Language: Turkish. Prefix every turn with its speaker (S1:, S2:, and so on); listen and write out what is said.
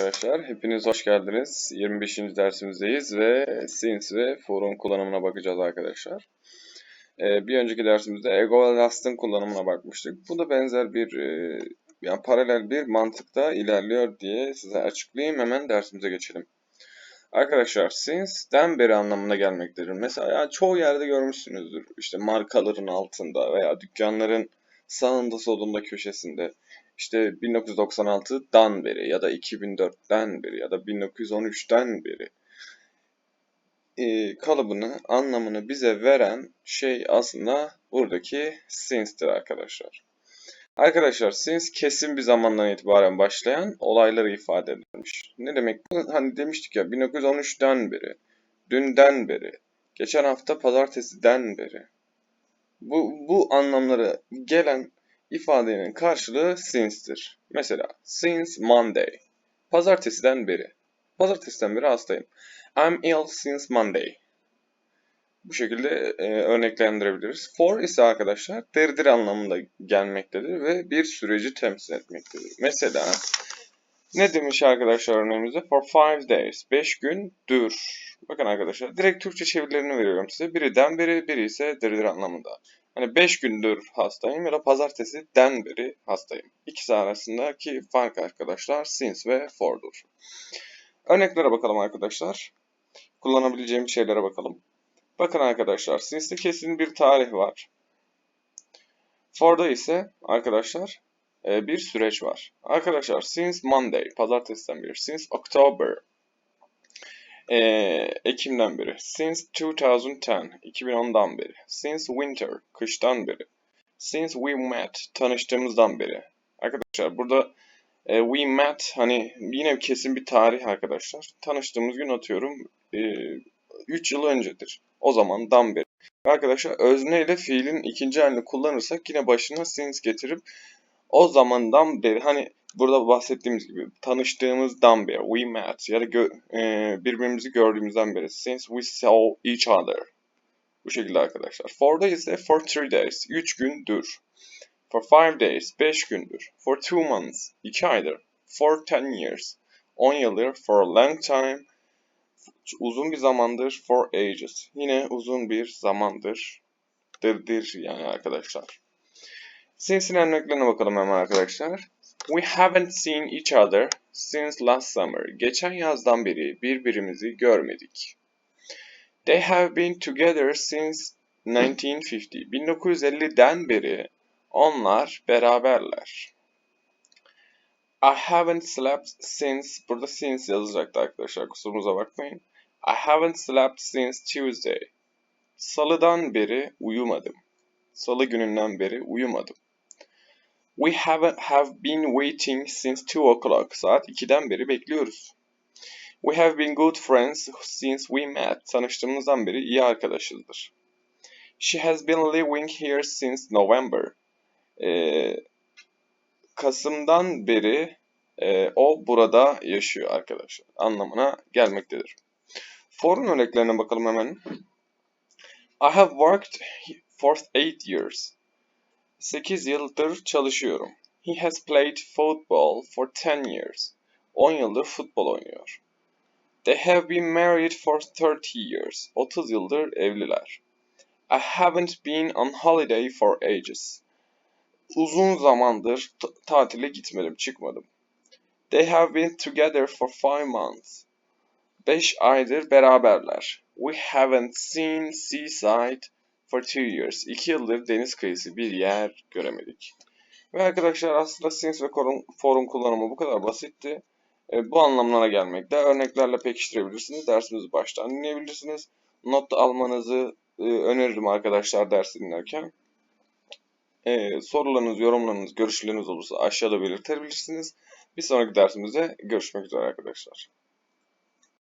S1: arkadaşlar. Hepiniz hoş geldiniz. 25. dersimizdeyiz ve Sins ve For'un kullanımına bakacağız arkadaşlar. Ee, bir önceki dersimizde Ego ve Last'ın kullanımına bakmıştık. Bu da benzer bir, e, yani paralel bir mantıkta ilerliyor diye size açıklayayım. Hemen dersimize geçelim. Arkadaşlar since'den beri anlamına gelmektedir. Mesela çoğu yerde görmüşsünüzdür. İşte markaların altında veya dükkanların sağında solunda köşesinde işte 1996'dan beri ya da 2004'ten beri ya da 1913'ten beri e, kalıbını, anlamını bize veren şey aslında buradaki since'tir arkadaşlar. Arkadaşlar since kesin bir zamandan itibaren başlayan olayları ifade edermiş. Ne demek? Hani demiştik ya 1913'ten beri, dünden beri, geçen hafta pazartesiden beri. Bu, bu anlamlara gelen ifadenin karşılığı since'tir. Mesela since Monday. Pazartesiden beri. Pazartesiden beri hastayım. I'm ill since Monday. Bu şekilde e, örneklendirebiliriz. For ise arkadaşlar deridir anlamında gelmektedir ve bir süreci temsil etmektedir. Mesela ne demiş arkadaşlar örneğimizde? For five days. Beş gündür. Bakın arkadaşlar direkt Türkçe çevirilerini veriyorum size. Biri'den beri, biri ise deridir anlamında. Hani 5 gündür hastayım ya da pazartesiden beri hastayım. İkisi arasındaki fark arkadaşlar since ve for'dur. Örneklere bakalım arkadaşlar. Kullanabileceğim şeylere bakalım. Bakın arkadaşlar since'de kesin bir tarih var. For'da ise arkadaşlar e, bir süreç var. Arkadaşlar since Monday, pazartesiden beri. Since October, ee, Ekim'den beri. Since 2010, 2010'dan beri. Since winter, kıştan beri. Since we met, tanıştığımızdan beri. Arkadaşlar burada e, we met hani yine kesin bir tarih arkadaşlar. Tanıştığımız gün atıyorum e, 3 yıl öncedir. O zamandan beri. Arkadaşlar özne ile fiilin ikinci halini kullanırsak yine başına since getirip o zamandan beri hani burada bahsettiğimiz gibi tanıştığımızdan beri we met ya da gö e, birbirimizi gördüğümüzden beri since we saw each other bu şekilde arkadaşlar. For'da ise for three days 3 gündür. For five days 5 gündür. For two months 2 aydır. For ten years 10 yıldır. For a long time uzun bir zamandır. For ages yine uzun bir zamandır. Dırdır yani arkadaşlar. Since'in örneklerine bakalım hemen arkadaşlar. We haven't seen each other since last summer. Geçen yazdan beri birbirimizi görmedik. They have been together since 1950. 1950'den beri onlar beraberler. I haven't slept since, burada since yazacaktı arkadaşlar kusurumuza bakmayın. I haven't slept since Tuesday. Salıdan beri uyumadım. Salı gününden beri uyumadım. We have, have been waiting since 2 o'clock. Saat 2'den beri bekliyoruz. We have been good friends since we met. Tanıştığımızdan beri iyi arkadaşızdır. She has been living here since November. Ee, Kasım'dan beri e, o burada yaşıyor arkadaşlar. Anlamına gelmektedir. For'un örneklerine bakalım hemen. I have worked for 8 years. 8 yıldır çalışıyorum. He has played football for 10 years. 10 yıldır futbol oynuyor. They have been married for 30 years. 30 yıldır evliler. I haven't been on holiday for ages. Uzun zamandır tatile gitmedim, çıkmadım. They have been together for 5 months. 5 aydır beraberler. We haven't seen seaside for two years. İki yıldır deniz kıyısı bir yer göremedik. Ve arkadaşlar aslında since ve for'un kullanımı bu kadar basitti. E, bu anlamlara gelmekte. Örneklerle pekiştirebilirsiniz. Dersimizi baştan dinleyebilirsiniz. Not almanızı e, öneririm arkadaşlar ders dinlerken. E, sorularınız, yorumlarınız, görüşleriniz olursa aşağıda belirtebilirsiniz. Bir sonraki dersimizde görüşmek üzere arkadaşlar.